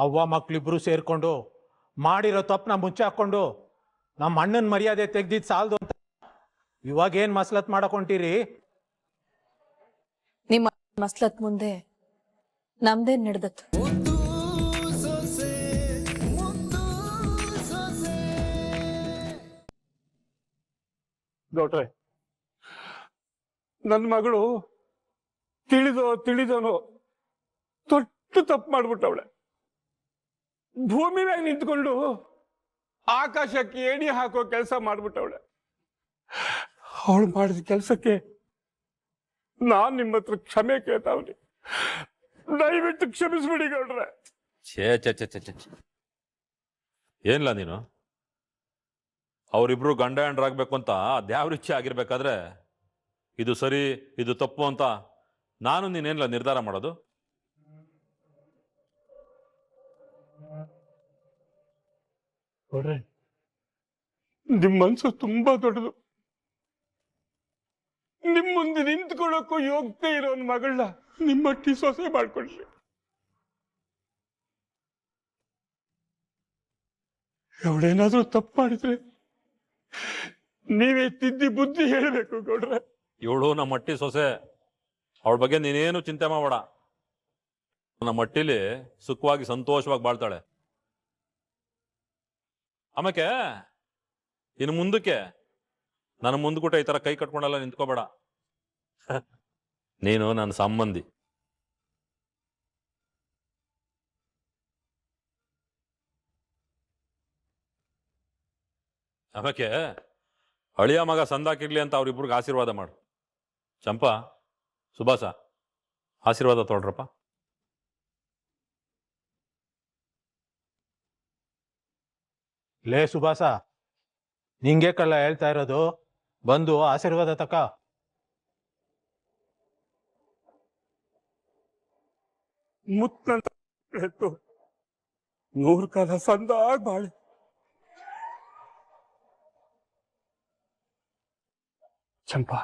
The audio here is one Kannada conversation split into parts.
ಅವ್ವ ಮಕ್ಳಿಬ್ರು ಸೇರಿಕೊಂಡು ಮಾಡಿರೋ ತಪ್ಪನ್ನ ಮುಂಚೆ ಹಾಕೊಂಡು ನಮ್ಮ ಅಣ್ಣನ ಮರ್ಯಾದೆ ತೆಗ್ದಿದ್ ಸಾಲದು ಅಂತ. ಇವಾಗ ಏನ್ ಮಸ್ಲತ್ ಮಾಡಕ್ ನಿಮ್ಮ ಮಸ್ಲತ್ ಮುಂದೆ ನಮ್ದೇನು ನಡೆದತ್ತು. ಗೌಡ್ರೆ ನನ್ನ ಮಗಳು ತಿಳಿದೋ ತಿಳಿದೋನೋ ತೊಟ್ಟು ತಪ್ಪು ಮಾಡ್ಬಿಟ್ಟವಳೆ. ಭೂಮಿ ಮ್ಯಾಗ ನಿಂತ್ಕೊಂಡು ಆಕಾಶಕ್ಕೆ ಏಣಿ ಹಾಕೋ ಕೆಲಸ ಮಾಡ್ಬಿಟ್ಟವಳೆ. ಅವಳು ಮಾಡಿದ ಕೆಲಸಕ್ಕೆ ನಾನ್ ನಿಮ್ಮ ಹತ್ರ ಕ್ಷಮೆ ಕೇಳ್ತಾವ್ರಿ ದಯವಿಟ್ಟು ಕ್ಷಮಿಸ್ಬಿಡಿ ಗೌಡ್ರೆ. ಛೇ ಛೇ ಛೇ ಛೇ ಛೇ. ಏನ್ಲ ನೀನು? ಅವರಿಬ್ರು ಗಂಡ ಹೆಂಡ್ರಾಗ್ಬೇಕು ಅಂತ ಅದ್ಯಾವ ಇಚ್ಛೆ ಆಗಿರ್ಬೇಕಾದ್ರೆ ಇದು ಸರಿ, ಇದು ತಪ್ಪು ಅಂತ ನಾನು ನೀನೇನ್ಲ ನಿರ್ಧಾರ ಮಾಡೋದು? ನೋಡ್ರೆ. ನಿಮ್ ಮನ್ಸು ತುಂಬಾ ದೊಡ್ಡದು. ನಿಮ್ ಮುಂದೆ ನಿಂತ್ಕೊಳ್ಳೋಕ್ಕೂ ಯೋಗ್ಯತೆ ಇರೋ ನಿಮ್ಮ ನಿಮ್ಮಟ್ಟಿ ಸೊಸೆ ಮಾಡ್ಕೊಳ್ರಿ. ಅವಳೇನಾದ್ರೂ ತಪ್ಪು ಮಾಡಿದ್ರೆ ನೀವೇ ತಿದ್ದಿ ಬುದ್ಧಿ ಹೇಳಬೇಕು ಗೌಡ್ರೆ. ಇವಳು ನಮ್ಮ ಮಟ್ಟಿ ಸೊಸೆ. ಅವಳ ಬಗ್ಗೆ ನೀನೇನು ಚಿಂತೆ ಮಾಡಬೇಡ. ನಮ್ಮ ಮಟ್ಟಿಲಿ ಸುಖವಾಗಿ, ಸಂತೋಷವಾಗಿ ಬಾಳ್ತಾಳೆ. ಆಮೇಲೆ ಇನ್ನು ಮುಂದಕ್ಕೆ, ನನ್ನ ಮುಂದ್ಕೂಟ ಈ ತರ ಕೈ ಕಟ್ಕೊಂಡೆಲ್ಲ ನಿಂತ್ಕೋಬೇಡ. ನೀನು ನನ್ನ ಸಂಬಂಧಿ. ಆಮೇಲೆ ಅಳಿಯ ಮಗ ಸಂದಾಕಿರ್ಲಿ ಅಂತ ಅವ್ರಿಬ್ರಿಗೆ ಆಶೀರ್ವಾದ ಮಾಡು. ಚಂಪಾ, ಸುಭಾಸ, ಆಶೀರ್ವಾದ ತೊಗೊಳ್ರಪ್ಪ ಲೇ ಸುಭಾಸ ನಿಂಗೆ ಕಲ್ಲ ಹೇಳ್ತಾ ಇರೋದು? ಬಂದು ಆಶೀರ್ವಾದ ತಕ. ಮುತ್ತು ನೂರ್ ಕಾಲ ಸಂದಾಗ ಬಾಳೆ. ಚಂಪಾ,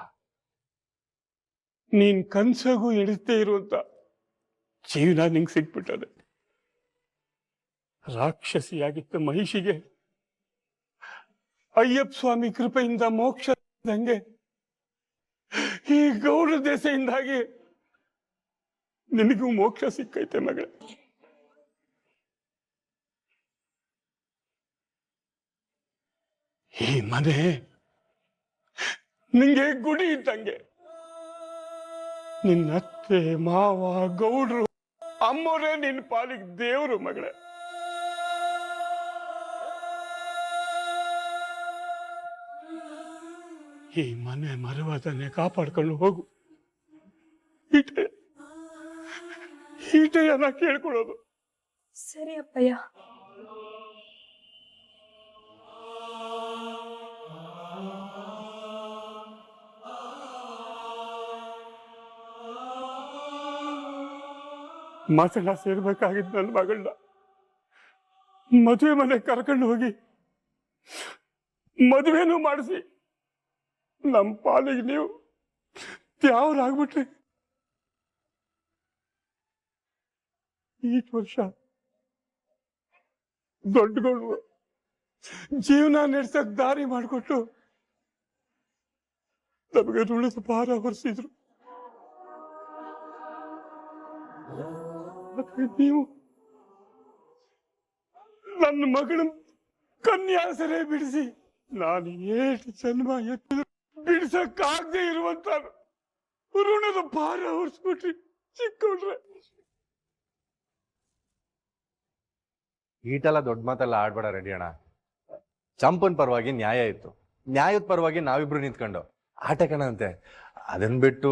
ನೀನ್ ಕನ್ಸಗೂ ಎಳಿತೇ ಇರುವಂತ ಜೀವನ ನಿಂಗೆ ಸಿಕ್ಬಿಟ್ಟದೆ. ರಾಕ್ಷಸಿಯಾಗಿತ್ತು ಮಹಿಷಿಗೆ ಅಯ್ಯಪ್ಪ ಸ್ವಾಮಿ ಕೃಪೆಯಿಂದ ಮೋಕ್ಷ ಈ ಗೌಡ ದೆಸೆಯಿಂದಾಗಿ ನಿನಗೂ ಮೋಕ್ಷ ಸಿಕ್ಕೈತೆ ಮಗಳೇ. ಈ ಮನೆ ನಿಂಗೆ ಗುಡಿ ಇದ್ದಂಗೆ. ನಿನ್ನತ್ತೆ ಮಾವ ಗೌಡ್ರು ಅಮ್ಮೋರೇ ನಿನ್ನ ಪಾಲಿಗೆ ದೇವರು ಮಗಳೇ. ಈ ಮನೆ ಮರವಾದನೆ ಕಾಪಾಡ್ಕೊಂಡು ಹೋಗು. ಈಟೆ ಈಟೆಯನ್ನ ಕೇಳ್ಕೊಳ್ಳೋದು. ಸರಿ ಅಪ್ಪಯ್ಯ. ಮಾತನ್ನ ಸೇರ್ಬೇಕಾಗಿದ್ದು ನನ್ನ ಮಗಳನ್ನ. ಮದುವೆ ಮನೆ ಕರ್ಕೊಂಡು ಹೋಗಿ ಮದುವೆನೂ ಮಾಡಿಸಿ. ನಮ್ಮ ಪಾಲಿಗೆ ನೀವು ತ್ಯಾವ್ರಾಗ್ಬಿಟ್ರಿ ಈಟ್ ವರ್ಷ ದೊಡ್ಡಗಳು ಜೀವನ ನಡೆಸಕ್ ದಾರಿ ಮಾಡಿಕೊಟ್ಟು ನಮಗೆ ಋಣದ ಭಾರ ಹೊರಿಸಿದ್ರು ನೀವು ನನ್ನ ಮಗಳ ಕನ್ಯಾಸರೆ ಬಿಡಿಸಿ ನಾನು ಏಟು ಜನ್ಮ ಎತ್ತಿದ್ರು. ಬಿಡಿಸಕ್ಕಾಗದೆ ಇರುವಂತ ಋಣದ ಭಾರ ಹೊರಿಸ್ಬಿಟ್ರಿ ಚಿಕ್ಕವ್ರೆ ಈಟೆಲ್ಲ ದೊಡ್ಡ ಮಾತೆಲ್ಲ ಆಡ್ಬೇಡ ರೆಡಿ ಅಣ್ಣ. ಚಂಪನ್ ಪರವಾಗಿ ನ್ಯಾಯ ಇತ್ತು. ನ್ಯಾಯದ ಪರವಾಗಿ ನಾವಿಬ್ರು ನಿಂತ್ಕೊಂಡು ಆಟ ಕಣ ಅಂತೆ ಅದನ್ ಬಿಟ್ಟು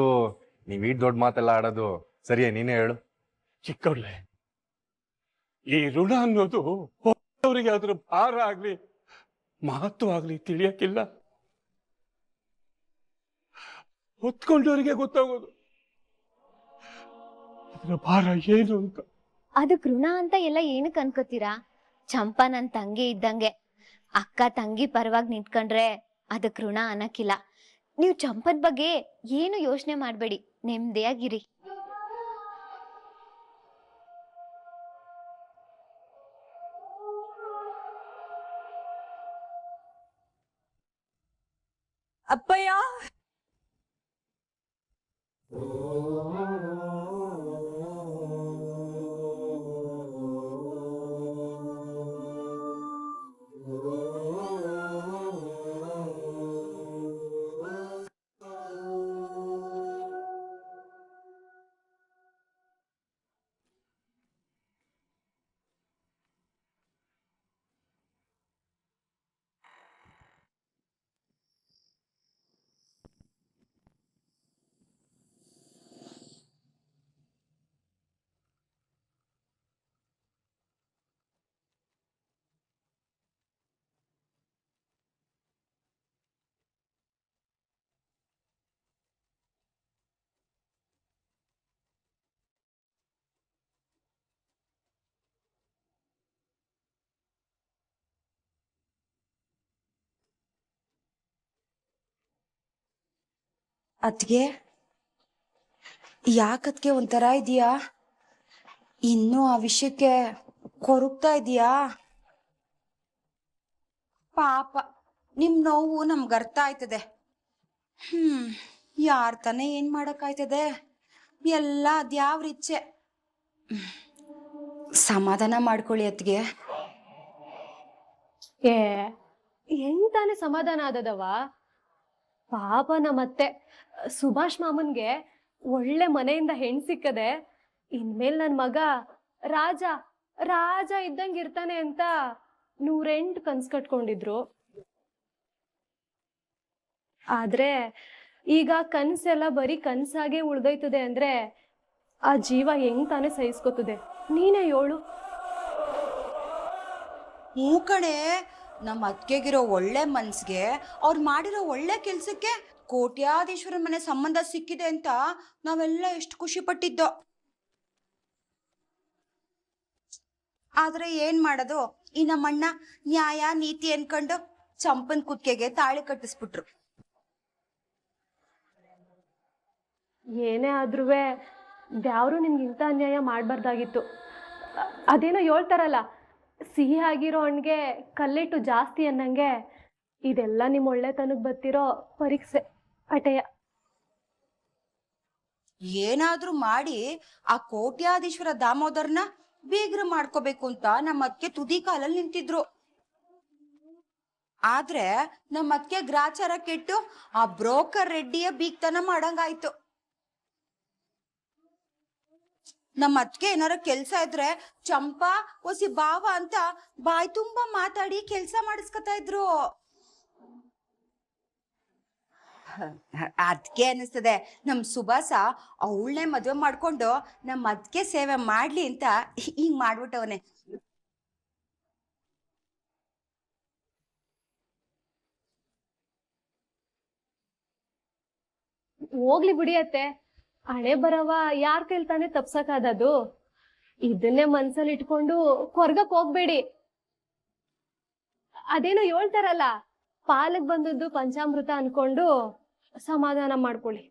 ನೀವ್ ಈಟ್ ದೊಡ್ಡ ಮಾತೆಲ್ಲ ಆಡೋದು ಸರಿಯೇ ನೀನೇ ಹೇಳು. ಚಿಕ್ಕವ್ಳೆ ಈ ಋಣ ಅನ್ನೋದು ಅವರಿಗೆ ಅದ್ರ ಭಾರ ಆಗ್ಲಿ ಮಹತ್ವ ಆಗ್ಲಿ ತಿಳಿಯಕ್ಕಿಲ್ಲ. ಹೊತ್ಕೊಂಡವರಿಗೆ ಗೊತ್ತಾಗೋದು. ಅದರ ಭಾರ ಏನು ಅಂತ. ಅದಕ್ ಋಣ ಅಂತ ಎಲ್ಲ ಏನಕ್ ಅನ್ಕೋತೀರಾ? ಚಂಪಾ ನನ್ ತಂಗಿ ಇದ್ದಂಗೆ. ಅಕ್ಕ ತಂಗಿ ಪರವಾಗಿ ನಿಂತ್ಕೊಂಡ್ರೆ ಅದಕ್ ಋಣ ಅನ್ನಕಿಲ್ಲ ನೀವು ಚಂಪದ ಬಗ್ಗೆ ಏನು ಯೋಚನೆ ಮಾಡ್ಬೇಡಿ. ನೆಮ್ಮದಿಯಾಗಿರಿ. ಅದ್ಗೆ ಯಾಕದ್ಗೆ ಒಂಥರ ಇದೆಯಾ? ಇನ್ನೂ ಆ ವಿಷಯಕ್ಕೆ ಕೊರಗ್ತಾ ಇದೆಯಾ? ಪಾಪ, ನಿಮ್ ನೋವು ನಮ್ಗೆ ಅರ್ಥ ಆಯ್ತದೆ. ಹ್ಮ್, ಯಾರ್ ತಾನೇ ಏನ್ ಮಾಡಕ್ಕಾಯ್ತದೆ? ಎಲ್ಲ ಅದ್ಯಾವ್ರ ಇಚ್ಛೆ? ಸಮಾಧಾನ ಮಾಡ್ಕೊಳ್ಳಿ ಅತ್ಗೆ ಏ ಹೆಂಗ್ ತಾನೇ ಸಮಾಧಾನ ಆದದವ ಪಾಪ ನಮ್ಮತ್ತೆ ಸುಭಾಷ್ ಮಾಮನ್ಗೆ ಒಳ್ಳೆ ಮನೆಯಿಂದ ಹೆಣ್ ಸಿಕ್ಕದೆ, ಇನ್ಮೇಲೆ ನನ್ನ ಮಗ ರಾಜ ರಾಜ ಇದ್ದಂಗೆ ಇರ್ತಾನೆ ಅಂತ ನೂರೆಂಟು ಕನ್ಸ್ ಕಟ್ಕೊಂಡಿದ್ರು. ಆದ್ರೆ ಈಗ ಕನ್ಸೆಲ್ಲ ಬರೀ ಕನ್ಸಾಗೆ ಉಳ್ದೋಯ್ತದೆ ಅಂದ್ರೆ ಆ ಜೀವ ಹೆಂಗ್ ತಾನೇ ಸಹಿಸ್ಕೊತದೆ. ನೀನೇ ಏಳು ಹೂ ಕಣೆ ನಮ್ಮ ಅತ್ತಿಗೆಗಿರೋ ಒಳ್ಳೆ ಮನ್ಸ್ಗೆ ಅವ್ರು ಮಾಡಿರೋ ಒಳ್ಳೆ ಕೆಲ್ಸಕ್ಕೆ ಕೋಟ್ಯಾಧೀಶ್ವರ ಮನೆ ಸಂಬಂಧ ಸಿಕ್ಕಿದೆ ಅಂತ ನಾವೆಲ್ಲ ಎಷ್ಟು ಖುಷಿ ಪಟ್ಟಿದ್ದೋ. ಆದ್ರೆ ಏನ್ ಮಾಡೋದು? ಈ ನಮ್ಮಣ್ಣ ನ್ಯಾಯ, ನೀತಿ ಅನ್ಕೊಂಡು ಚಂಪನ್ ಕುತ್ತಿಗೆಗೆ ತಾಳಿ ಕಟ್ಟಿಸ್ಬಿಟ್ರು. ಏನೇ ಆದ್ರೂ ದ್ಯಾವ್ರು ನಿಮ್ಗೆ ಇಂಥ ಅನ್ಯಾಯ ಮಾಡಬಾರ್ದಾಗಿತ್ತು. ಅದೇನೋ ಹೇಳ್ತಾರಲ್ಲ ಸಿಹಿ ಆಗಿರೋ ಹಣ್ಣಿಗೆ ಕಲ್ಲಿಟ್ಟು ಜಾಸ್ತಿ ಅನ್ನಂಗೆ ಇದೆಲ್ಲ ನಿಮ್ಮ ಒಳ್ಳೆತನಕ್ಕೆ ಬರ್ತಿರೋ ಪರೀಕ್ಷೆ, ಅಟೆಯ. ಏನಾದ್ರೂ ಮಾಡಿ ಆ ಕೋಟ್ಯಾಧೀಶ್ವರ ದಾಮೋದರ್ನ ಬೀಗ್ರ ಮಾಡ್ಕೋಬೇಕು ಅಂತ ನಮ್ಮ ತುದಿ ಕಾಲಲ್ಲಿ ನಿಂತಿದ್ರು. ಆದ್ರೆ ನಮ್ಮ ಅಕ್ಕ ಗ್ರಾಚಾರ ಕೆಟ್ಟು ಆ ಬ್ರೋಕರ್ ರೆಡ್ಡಿಯ ಬೀಗ್ತನ ಮಾಡಂಗಾಯ್ತು. ನಮ್ಮ ಅತ್ಗೆ ಏನಾರ ಕೆಲ್ಸ ಇದ್ರೆ ಚಂಪಾ, ಒಸಿ ಬಾವ ಅಂತ ಬಾಯ್ ತುಂಬಾ ಮಾತಾಡಿ ಕೆಲ್ಸ ಮಾಡಿಸ್ಕೊತಾ ಇದ್ರು. ಅದ್ಕೆ ಅನಿಸ್ತದೆ, ನಮ್ ಸುಭಾಸ ಅವಳನ್ನೇ ಮದ್ವೆ ಮಾಡ್ಕೊಂಡು ನಮ್ಮ ಅದ್ಕೆ ಸೇವೆ ಮಾಡ್ಲಿ ಅಂತ ಹಿಂಗ್ ಮಾಡ್ಬಿಟ್ಟವನೆ. ಹೋಗ್ಲಿ ಬಿಡಿಯತ್ತೆ ಹಣೆ ಬರವ ಯಾರ್ ಕೈಲ್ತಾನೆ ತಪ್ಸಕ್ಕಾದದು ಇದನ್ನೇ ಮನ್ಸಲ್ಲಿ ಇಟ್ಕೊಂಡು ಕೊರ್ಗಕ್ ಹೋಗ್ಬೇಡಿ. ಅದೇನೋ ಹೇಳ್ತಾರಲ್ಲ ಪಾಲಕ್ ಬಂದದ್ದು ಪಂಚಾಮೃತ ಅನ್ಕೊಂಡು ಸಮಾಧಾನ ಮಾಡ್ಕೊಳ್ಳಿ.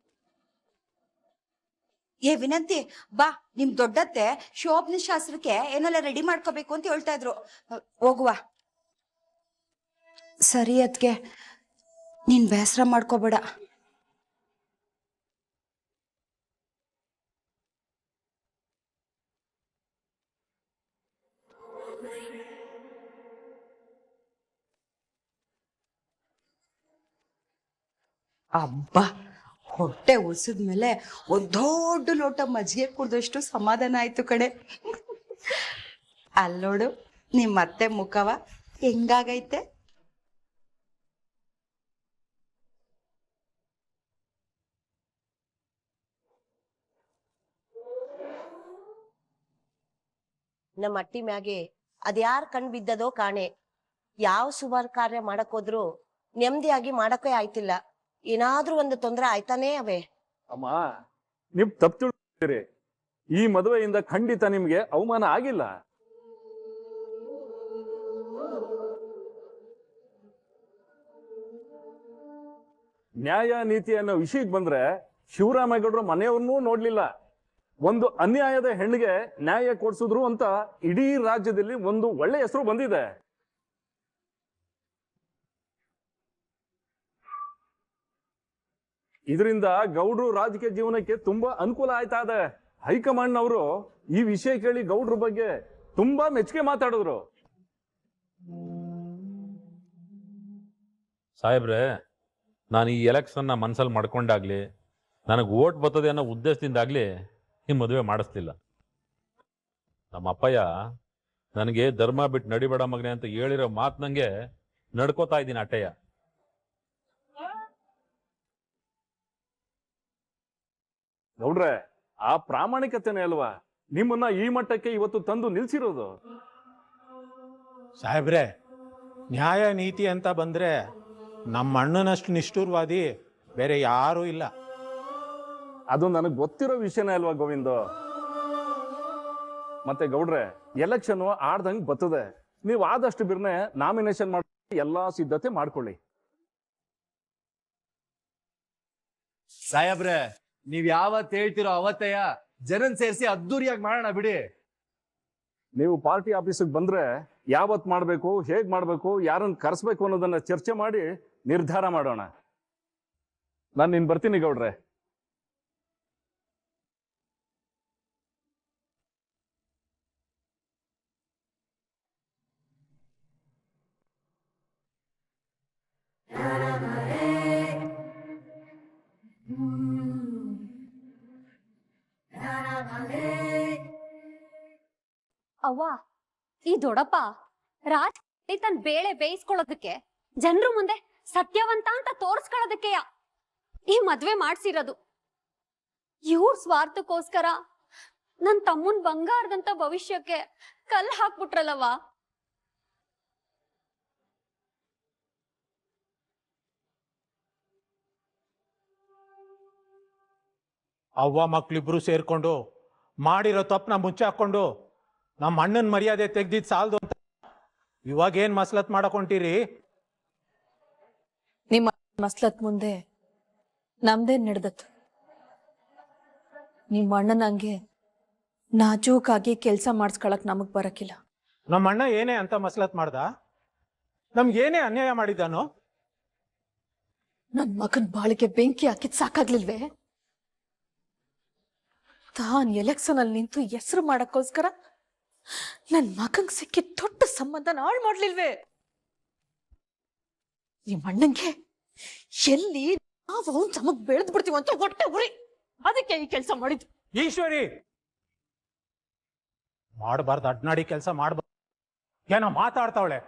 ಏ ವಿನಂತಿ ಬಾ ನಿಮ್ ದೊಡ್ಡತ್ತೆ ಶೋಭನ ಶಾಸ್ತ್ರಕ್ಕೆ ಏನೆಲ್ಲ ರೆಡಿ ಮಾಡ್ಕೋಬೇಕು ಅಂತ ಹೇಳ್ತಾ ಇದ್ರು. ಹೋಗುವ. ಸರಿ ಅದ್ಕೆ ನೀನ್ ಬೇಸರ ಮಾಡ್ಕೋಬೇಡ. ಅಬ್ಬಾ, ಹೊಟ್ಟೆ ಉಸಿದ್ಮೇಲೆ ಒಂದ್ ದೊಡ್ಡ ಲೋಟ ಮಜ್ಜಿಗೆ ಕುಡ್ದಷ್ಟು ಸಮಾಧಾನ ಆಯ್ತು ಕಡೆ ಅಲ್ಲೋಡು ನಿಮ್ ಅತ್ತೆ ಮುಖವ ಹೆಂಗಾಗೈತೆ? ನಮ್ಮ ಅಟ್ಟಿ ಮ್ಯಾಗೆ ಅದ್ಯಾರ್ ಕಣ್ ಬಿದ್ದದೋ ಕಾಣೆ. ಯಾವ ಶುಭ ಕಾರ್ಯ ಮಾಡಕ್ ಹೋದ್ರು ನೆಮ್ಮದಿಯಾಗಿ ಮಾಡಕ್ಕೆ ಆಯ್ತಿಲ್ಲ. ಏನಾದ್ರೂ ಒಂದು ತೊಂದರೆ ಆಯ್ತಾನೇ ಅವೆ. ಅಮ್ಮ ನೀವ್ ತಪ್ಪು ತಿಳ್ತೀರಿ ಈ ಮದುವೆಯಿಂದ ಖಂಡಿತ ನಿಮ್ಗೆ ಅವಮಾನ ಆಗಿಲ್ಲ. ನ್ಯಾಯ ನೀತಿ ಅನ್ನೋ ವಿಷಯಕ್ಕೆ ಬಂದ್ರೆ ಶಿವರಾಮೇಗೌಡರು ಮನೆಯವ್ರನ್ನೂ ನೋಡ್ಲಿಲ್ಲ. ಒಂದು ಅನ್ಯಾಯದ ಹೆಣ್ಣಿಗೆ ನ್ಯಾಯ ಕೊಡಿಸಿದ್ರು ಅಂತ ಇಡೀ ರಾಜ್ಯದಲ್ಲಿ ಒಂದು ಒಳ್ಳೆ ಹೆಸರು ಬಂದಿದೆ. ಇದರಿಂದ ಗೌಡ್ರು ರಾಜಕೀಯ ಜೀವನಕ್ಕೆ ತುಂಬಾ ಅನುಕೂಲ ಆಯ್ತಾ ಇದೆ. ಹೈಕಮಾಂಡ್ ಅವರು ಈ ವಿಷಯ ಕೇಳಿ ಗೌಡ್ರ ಬಗ್ಗೆ ತುಂಬಾ ಮೆಚ್ಚುಗೆ ಮಾತಾಡಿದ್ರು. ಸಾಹೇಬ್ರೆ, ನಾನು ಈ ಎಲೆಕ್ಷನ್ನ ಮನಸ್ಸಲ್ಲಿ ಮಾಡ್ಕೊಂಡಾಗ್ಲಿ, ನನಗೆ ಓಟ್ ಬರ್ತದೆ ಅನ್ನೋ ಉದ್ದೇಶದಿಂದಾಗ್ಲಿ ಈ ಮದುವೆ ಮಾಡಿಸ್ತಿಲ್ಲ ನಮ್ಮ ಅಪ್ಪಯ್ಯ, ನನಗೆ ಧರ್ಮ ಬಿಟ್ಟು ನಡಿಬೇಡ ಮಗನೆ ಅಂತ ಹೇಳಿರೋ ಮಾತು ನಂಗೆ ನಡ್ಕೋತಾ ಇದ್ದೀನಿ ಅಟ್ಟಯ್ಯ ಗೌಡ್ರೆ ಆ ಪ್ರಾಮಾಣಿಕತೆನೇ ಅಲ್ವಾ? ನಿಮ್ಮನ್ನ ಈ ಮಟ್ಟಕ್ಕೆ ಇವತ್ತು ತಂದು ನಿಲ್ಸಿರೋದು. ಸಾಹೇಬ್ರೆ ನ್ಯಾಯ ನೀತಿ ಅಂತ ಬಂದ್ರೆ ನಮ್ಮ ಅಣ್ಣನಷ್ಟು ನಿಷ್ಠುರವಾದಿ ಬೇರೆ ಯಾರೂ ಇಲ್ಲ. ಅದು ನನಗೆ ಗೊತ್ತಿರೋ ವಿಷಯನೇ ಅಲ್ವಾ ಗೋವಿಂದ? ಮತ್ತೆ ಗೌಡ್ರೆ ಎಲೆಕ್ಷನ್ ಆಡ್ದಂಗೆ ಬರ್ತದೆ ನೀವು ಆದಷ್ಟು ಬಿರ್ನೆ ನಾಮಿನೇಷನ್ ಮಾಡಿ ಎಲ್ಲಾ ಸಿದ್ಧತೆ ಮಾಡ್ಕೊಳ್ಳಿ. ಸಾಹೇಬ್ರೆ ನೀವ್ ಯಾವತ್ ಹೇಳ್ತಿರೋ ಅವತ್ತಯ್ಯ, ಜನನ್ ಸೇರಿಸಿ ಅದ್ದೂರಿಯಾಗಿ ಮಾಡೋಣ ಬಿಡಿ. ನೀವು ಪಾರ್ಟಿ ಆಫೀಸಿಗೆ ಬಂದ್ರೆ ಯಾವತ್ ಮಾಡ್ಬೇಕು, ಹೇಗ್ ಮಾಡ್ಬೇಕು ಯಾರನ್ನ ಕರೆಸ್ಬೇಕು ಅನ್ನೋದನ್ನ ಚರ್ಚೆ ಮಾಡಿ ನಿರ್ಧಾರ ಮಾಡೋಣ. ನಾನು ನಿನ್ ಬರ್ತೀನಿ ಗೌಡ್ರೆ. ಅವ್ವ? ಈ ದೊಡಪ್ಪ ರಾಜ್ ತನ್ ಬೇಳೆ ಬೇಯಿಸ್ಕೊಳ್ಳೋದಕ್ಕೆ ಜನರು ಮುಂದೆ ಸತ್ಯವಂತ ಅಂತ ತೋರ್ಸ್ಕೊಳ್ಳೋದಕ್ಕೆ ಈ ಮದ್ವೆ ಮಾಡ್ಸಿರೋದು. ಇವ್ರ ಸ್ವಾರ್ಥಕ್ಕೋಸ್ಕರ ನನ್ ತಮ್ಮನ್ ಬಂಗಾರದಂತ ಭವಿಷ್ಯಕ್ಕೆ ಕಲ್ ಹಾಕ್ಬಿಟ್ರಲ್ಲವ ಅವ್ವ ಮಕ್ಳಿಬ್ರು ಸೇರ್ಕೊಂಡು ಮಾಡಿರೋ ತಪ್ಪನ ಮುಂಚೆ ಹಾಕೊಂಡು ನಮ್ಮ ಅಣ್ಣನ ಮರ್ಯಾದೆ ತೆಗ್ದಿದ್ ಸಾಲದು ಅಂತ. ಇವಾಗ ಏನ್ ಮಸ್ಲತ್ ಮಾಡಕೊಂಟಿರಿ ನಿಮ್ಮ ಮಸ್ಲತ್ ಮುಂದೆ ನಮ್ದೇ ನಡೆದತ್ತು? ನಿಮ್ಮ ಅಣ್ಣನ ಹಂಗೆ ನಾಜೂಕಾಗಿ ಕೆಲಸ ಮಾಡಿಸ್ಕೊಳಕ್ ನಮಗ್ ಬರಕಿಲ್ಲ. ನಮ್ಮ ಅಣ್ಣ ಏನೇ ಅಂತ ಮಸ್ಲತ್ ಮಾಡ್ದ? ನಮ್ಗೇನೇ ಅನ್ಯಾಯ ಮಾಡಿದ್ದಾನೋ? ನನ್ ಮಗನ್ ಬಾಳಿಗೆ ಬೆಂಕಿ ಹಾಕಿದ್ ಸಾಕಾಗ್ಲಿಲ್ವೇ? ತಾನ್ ಎಲೆಕ್ಷನ್ ಅಲ್ಲಿ ನಿಂತು ಹೆಸರು ಮಾಡಕ್ಕೋಸ್ಕರ ನನ್ ಮಗಂಗ್ ಸಿಕ್ಕಿ ದೊಡ್ಡ ಸಂಬಂಧ ಹಾಳು ಮಾಡ್ಲಿಲ್ವೇ? ನಿಮ್ ಅಣ್ಣಂಗೆ ಎಲ್ಲಿ ನಾವು ಅವನ್ ಸಮಗ್ ಬೆಳೆದ್ ಬಿಡ್ತೀವಿ ಅಂತ ಹೊಟ್ಟೆ ಉರಿ. ಅದಕ್ಕೆ ಈ ಕೆಲಸ ಮಾಡಿದ್ದು. ಈಶ್ವರಿ! ಮಾಡಬಾರ್ದು, ಅಡ್ನಾಡಿ ಕೆಲಸ ಮಾಡಬಾರ್ದು. ಏನೋ ಮಾತಾಡ್ತಾವಳೆ?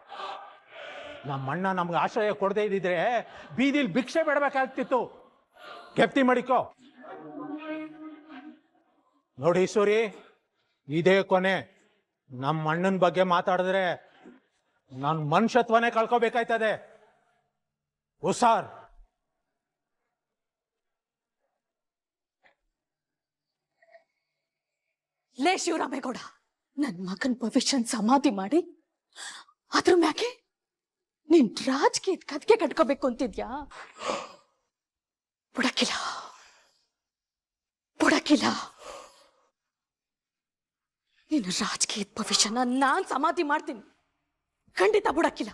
ನಮ್ಮ ಅಣ್ಣ ನಮ್ಗೆ ಆಶ್ರಯ ಕೊಡದೇ ಇದ್ದಿದ್ರೆ ಬೀದಿಲಿ ಭಿಕ್ಷೆ ಬಿಡಬೇಕಾಗ್ತಿತ್ತು. ಕೆಪ್ತಿ ಮಾಡಿಕೋ. ನೋಡಿ ಈಶ್ವರಿ, ಇದೇ ಕೊನೆ. ನಮ್ಮ ಅಣ್ಣನ ಬಗ್ಗೆ ಮಾತಾಡಿದ್ರೆ ನಾನು ಮನುಷ್ಯತ್ವನೇ ಕಳ್ಕೋಬೇಕಾಯ್ತದೆ. ಹುಷಾರ್. ಲೇ ಶಿವರಾಮೇಗೌಡ, ನನ್ ಮಗನ್ ಭವಿಷ್ಯನ್ ಸಮಾಧಿ ಮಾಡಿ. ಅದ್ರ ಮ್ಯಾಕೆ? ನಿನ್ ರಾಜಕೀಯದ ಕದ್ಕೆ ಕಟ್ಕೋಬೇಕು ಅಂತಿದ್ಯಾ? ಬುಡಕಿಲ್ಲ ಬುಡಕಿಲ್ಲ ನಿನ್ನ ರಾಜಕೀಯದ ಭವಿಷ್ಯನ ನಾನು ಸಮಾಧಿ ಮಾಡ್ತೀನಿ. ಖಂಡಿತ ಬುಡಕಿಲ್ಲ